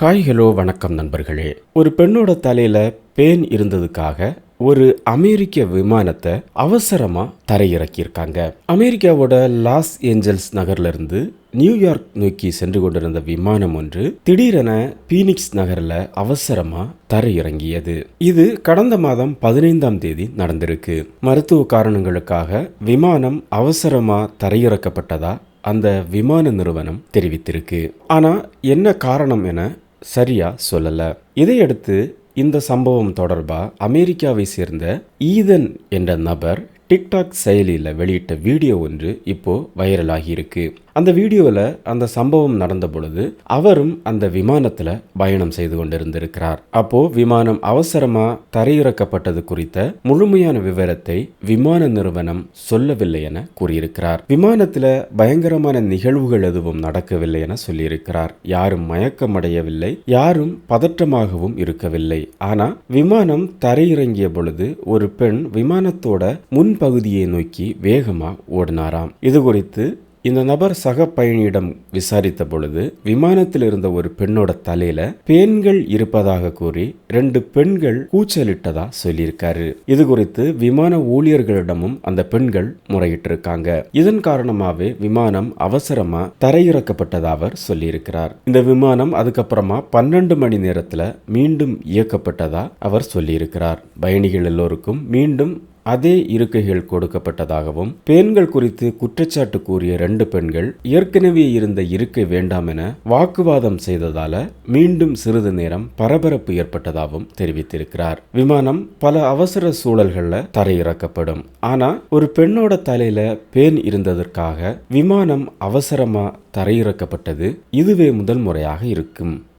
Hi hello வணக்கம் நண்பர்களே. ஒரு பெண்ணோட தலையில பேன் இருந்ததுக்காக ஒரு அமெரிக்க விமானத்தை அவசரமா தரையிறக்கியிருக்காங்க. அமெரிக்காவோட லாஸ் ஏஞ்சல்ஸ் நகர்ல இருந்து நியூயார்க் நோக்கி சென்று கொண்டிருந்த விமானம் ஒன்று திடீரென பீனிக்ஸ் நகரில் அவசரமா தரையிறங்கியது. இது கடந்த மாதம் பதினைந்தாம் தேதி நடந்திருக்கு. மருத்துவ காரணங்களுக்காக விமானம் அவசரமா தரையிறக்கப்பட்டதா அந்த விமான நிறுவனம் தெரிவித்திருக்கு. ஆனா என்ன காரணம் என சரியாக சொல்லலை. இதையடுத்து இந்த சம்பவம் தொடர்பாக அமெரிக்காவை சேர்ந்த ஈதன் என்ற நபர் டிக்டாக் செயலியில் வெளியிட்ட வீடியோ ஒன்று இப்போது வைரலாகி இருக்கு. அந்த வீடியோவில் அந்த சம்பவம் நடந்த பொழுது அவரும் அந்த விமானத்தில் பயணம் செய்து கொண்டிருந்திருக்கிறார். அப்போ விமானம் அவசரமாக தரையிறக்கப்பட்டது குறித்த முழுமையான விவரத்தை விமான நிறுவனம் சொல்லவில்லை என கூறியிருக்கிறார். விமானத்தில் பயங்கரமான நிகழ்வுகள் எதுவும் நடக்கவில்லை என சொல்லியிருக்கிறார். யாரும் மயக்கமடையவில்லை யாரும் பதற்றமாகவும் இருக்கவில்லை. ஆனால் விமானம் தரையிறங்கிய பொழுது ஒரு பெண் விமானத்தோட முன்பகுதியை நோக்கி வேகமாக ஓடினாராம். இது குறித்து இந்த நபர் சக பயணியிடம் விசாரித்த பொழுது விமானத்தில் இருந்த ஒரு பெண்ணோட தலையில பேன்கள் இருப்பதாக கூறி ரெண்டு பெண்கள் கூச்சலிட்டதா சொல்லியிருக்காரு. இது குறித்து விமான ஊழியர்களிடமும் அந்த பெண்கள் முறையிட்டு இருக்காங்க இதன் காரணமாவே விமானம் அவசரமா தரையிறக்கப்பட்டதா அவர் சொல்லியிருக்கிறார். இந்த விமானம் அதுக்கப்புறமா பன்னெண்டு மணி நேரத்துல மீண்டும் இயக்கப்பட்டதா அவர் சொல்லியிருக்கிறார். பயணிகள் எல்லோருக்கும் மீண்டும் அதே இருக்கைகள் கொடுக்கப்பட்டதாகவும் பெண்கள் குறித்து குற்றச்சாட்டு கூறிய ரெண்டு பெண்கள் ஏற்கனவே இருந்த இருக்கை வேண்டாம் என வாக்குவாதம் செய்ததால மீண்டும் சிறிது நேரம் பரபரப்பு ஏற்பட்டதாகவும் தெரிவித்திருக்கிறார். விமானம் பல அவசர சூழல்கள்ல தரையிறக்கப்படும். ஆனா ஒரு பெண்ணோட தலையில பேன் இருந்ததற்காக விமானம் அவசரமா தரையிறக்கப்பட்டது இதுவே முதல் முறையாக இருக்கும்.